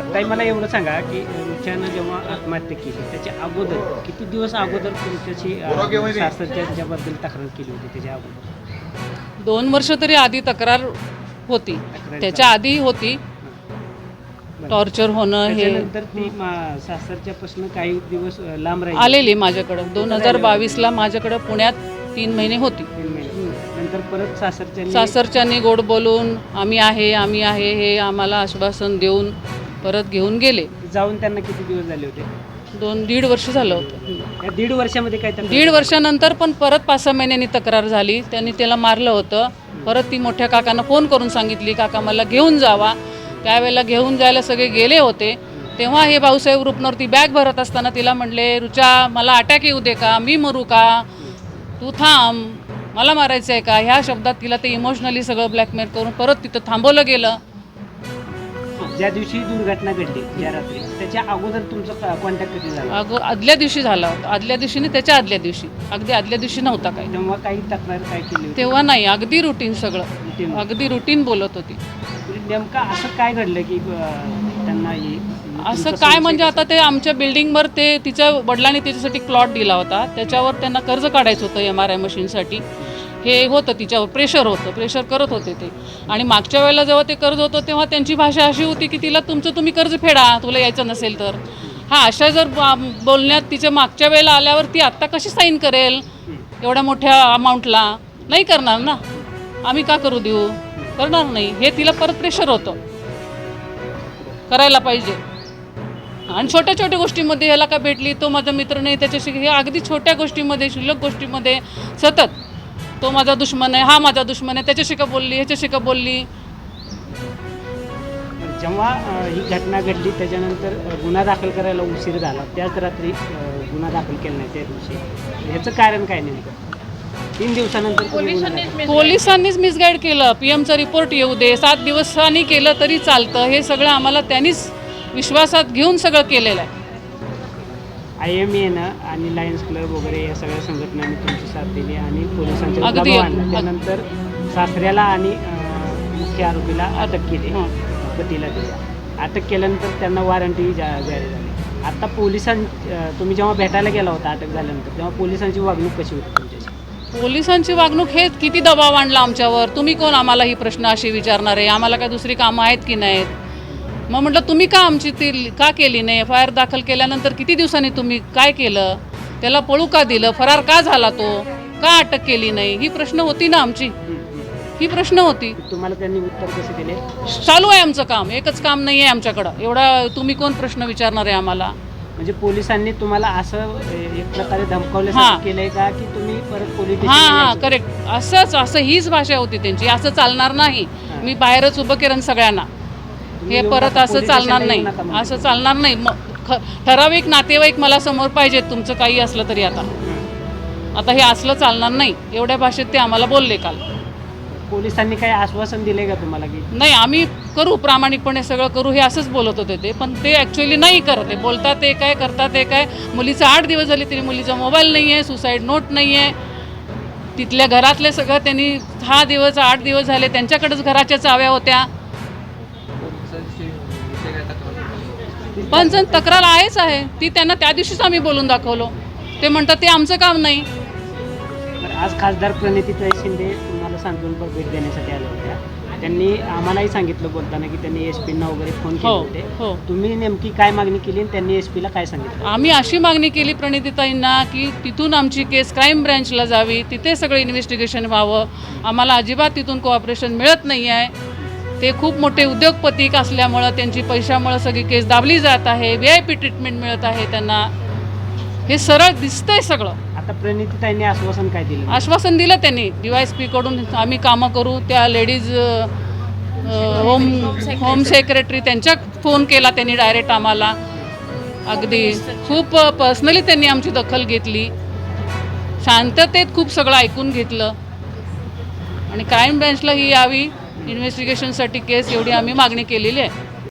ताई मला एवढं सांगा की रुच्यानं जेव्हा आत्महत्या केली त्याच्या अगोदर किती दिवस अगोदर तुमच्याशी अ, सासरच्याबद्दल तक्रार केली होती त्याच्या अगोदर? दोन वर्ष तरी आधी तक्रार होती. त्याच्या आधी होती. टॉर्चर होणं हे त्याच्यानंतर ती मा- सासरच्यापासून काही दिवस अ, लांब राहिली. आलेली माझ्याकडं. दोन हजार बावीसला माझ्याकडं पुण्यात तीन महिने होती. तीन महिने. नंतर परत सासरच्या सासरच्यांनी गोड बोलून आम्ही आहे आम्ही आहे हे आम्हाला आश्वासन देऊन परत घेऊन गेले. जाऊन त्यांना किती दिवस झाले होते? दोन दीड वर्ष झालं होतं. या दीड वर्षामध्ये काय त्यांना दीड वर्षानंतर पण परत पाच सहा महिन्यांनी तक्रार झाली. त्यांनी त्याला मारलं होतं. परत ती मोठ्या काकांना फोन करून सांगितली काका मला घेऊन जावा. त्यावेळेला घेऊन जायला सगळे गेले होते. तेव्हा हे भाऊसाहेब ग्रुपवरती बॅग भरत असताना तिला म्हणले रुचा मला अटॅक येऊ दे का? मी मरू का? तू थांब. मला मारायचं आहे का? ह्या शब्दात तिला ते इमोशनली सगळं ब्लॅकमेल करून परत तिथं थांबवलं गेलं. ज्या दिवशी दुर्घटना घडली ज्या रात्री त्याच्या अगोदर तुमचा कॉन्टॅक्ट कधी झाला? अगो आदल्या दिवशी झाला होता. आदल्या दिवशी नाही त्याच्या आदल्या दिवशी. अगदी आदल्या दिवशी नव्हता काय. तेव्हा काही तक्रार काय केली होती? तेव्हा नाही अगदी रुटीन सगळं. Routine. अगदी रुटीन बोलत होती. म्हणजे नेमकं असं काय घडलं की अं, त्यांना हे- असं काय संशय म्हणजे आता ते आमच्या बिल्डिंगवर ते तिच्या वडिलांनी त्याच्यासाठी प्लॉट दिला होता. त्याच्यावर त्यांना कर्ज काढायचं होतं एम आर आय मशीनसाठी हे होतं तिच्यावर प्रेशर होतं प्रेशर करत होते ते. आणि मागच्या वेळेला जेव्हा ते कर्ज होतं तेव्हा त्यांची भाषा अशी होती की तिला तुमचं तुम्ही कर्ज फेडा तुला यायचं नसेल तर. हा अशा जर बोलण्यात तिच्या मागच्या वेळेला आल्यावर ती आत्ता कशी साईन करेल? एवढ्या मोठ्या अमाऊंटला नाही करणार ना. आम्ही का करू देऊ? करणार नाही. हे तिला परत प्रेशर होतं. करायला पाहिजे. आणि छोट्या छोट्या गोष्टीमध्ये ह्याला का भेटली? तो माझा मित्र नाही त्याच्याशी हे अगदी छोट्या गोष्टीमध्ये शिल्लक गोष्टीमध्ये सतत तो माझा दुश्मन आहे हा माझा दुश्मन आहे त्याच्याशी का बोलली ह्याच्याशी का बोलली? जेव्हा अं, ही घटना घडली त्याच्यानंतर अं, गुन्हा दाखल करायला उशीर झाला. त्याच रात्री अं, गुन्हा दाखल केला नाही त्या दिवशी. ह्याचं कारण काय नेमकं? तीन दिवसानंतर तुम्ही गुन्हा दाखल- पोलिसांनीच मिसगाईड केलं. पी एमचा रिपोर्ट येऊ दे. सात दिवसांनी केलं तरी चालतं. हे सगळं आम्हाला त्यांनीच विश्वासात घेऊन सगळं केलेलं आहे. आय एम एनं आणि लायन्स क्लब वगैरे या सगळ्या संघटनांनी तुमची साथ दिली आणि पोलिसांच्या अगदी, दबाव आणला. अगदी. त्यानंतर सासऱ्याला आणि अं, मुख्य आरोपीला अटक केली हं. पतीला दिल्या अटक केल्यानंतर त्यांना वॉरंटी जा जारी झाली आता पोलिसां अं, तुम्ही जेव्हा भेटायला गेला होता अटक झाल्यानंतर तेव्हा पोलिसांची वागणूक कशी होती तुमच्याशी पोलिसांची वागणूक हे किती दबाव आणला आमच्यावर तुम्ही कोण आम्हाला ही प्रश्न असे विचारणार आहे आम्हाला काय दुसरी कामं आहेत की नाहीत मग म्हटलं तुम्ही का आमची ती का केली नाही? एफ आय आर दाखल केल्यानंतर किती दिवसांनी तुम्ही काय केलं? त्याला पळू का दिलं? फरार का झाला तो? का अटक केली नाही? ही प्रश्न होती ना आमची. ही प्रश्न होती. तुम्हाला त्यांनी उत्तर कसे दिले? चालू आहे आमचं काम. एकच काम नाही आहे आमच्याकडं. एवढा तुम्ही कोण प्रश्न विचारणार आहे आम्हाला? म्हणजे पोलिसांनी तुम्हाला असं एक प्रकारे हां. धमकावल्यासारखं केलंय का की तुम्ही परत पोलीस हां हां? करेक्ट असंच असं हीच भाषा होती त्यांची. असं चालणार नाही. मी बाहेरच उभं केलं सगळ्यांना. हे परत असं चालणार नाही. असं चालणार नाही. मग ठराविक नातेवाईक मला समोर पाहिजेत तुमचं काही असलं तरी आता. आता हे असलं चालणार नाही. एवढ्या भाषेत ते आम्हाला बोलले काल. पोलिसांनी काही आश्वासन दिले का तुम्हाला की? नाही आम्ही करू प्रामाणिकपणे सगळं करू हे असंच बोलत होते ते. पण ते ॲक्च्युली नाही करत. आहे बोलतात ते काय करतात ते काय? मुलीचा आठ दिवस झाले तरी मुलीचा मोबाईल नाही आहे सुसाईड नोट नाही आहे तिथल्या घरातले सगळं त्यांनी दहा दिवस आठ दिवस झाले त्यांच्याकडेच घराच्या चाव्या होत्या. पण जण तक्रार आहेच आहे. ती त्यांना त्या दिवशीच आम्ही बोलून दाखवलो. ते म्हणतात ते आमचं काम नाही. बरं, आज खासदार प्रणितीताई शिंदे तुम्हाला सांत्वनपर भेट देण्यासाठी आल्या होत्या. त्यांनी आम्हालाही सांगितलं बोलताना की त्यांनी एस पींना वगैरे फोन केले हो होते. हो. तुम्ही नेमकी काय मागणी केली आणि त्यांनी एस पीला काय सांगितलं? आम्ही अशी मागणी केली प्रणितीताईंना की तिथून आमची केस क्राईम ब्रँचला जावी. तिथे सगळं इन्व्हेस्टिगेशन व्हावं. आम्हाला अजिबात तिथून कोऑपरेशन मिळत नाही आहे ते खूप मोठे उद्योगपती असल्यामुळं त्यांची पैशामुळं सगळी केस दाबली जात आहे व्ही आय पी ट्रीटमेंट मिळत आहे त्यांना. हे सरळ दिसतंय सगळं. आता प्रणितीताईंनी आश्वासन काय दिलं? आश्वासन दिलं त्यांनी. डी वाय एस पीकडून आम्ही कामं करू. त्या लेडीज होम होम सेक्रेटरी त्यांच्या फोन केला त्यांनी डायरेक्ट आम्हाला. अगदी खूप पर्सनली त्यांनी आमची दखल घेतली. शांततेत खूप सगळं ऐकून घेतलं. आणि क्राईम ब्रँचला ही यावी. इन्व्हेस्टिगेशनसाठी केस एवढी आम्ही मागणी केलेली आहे.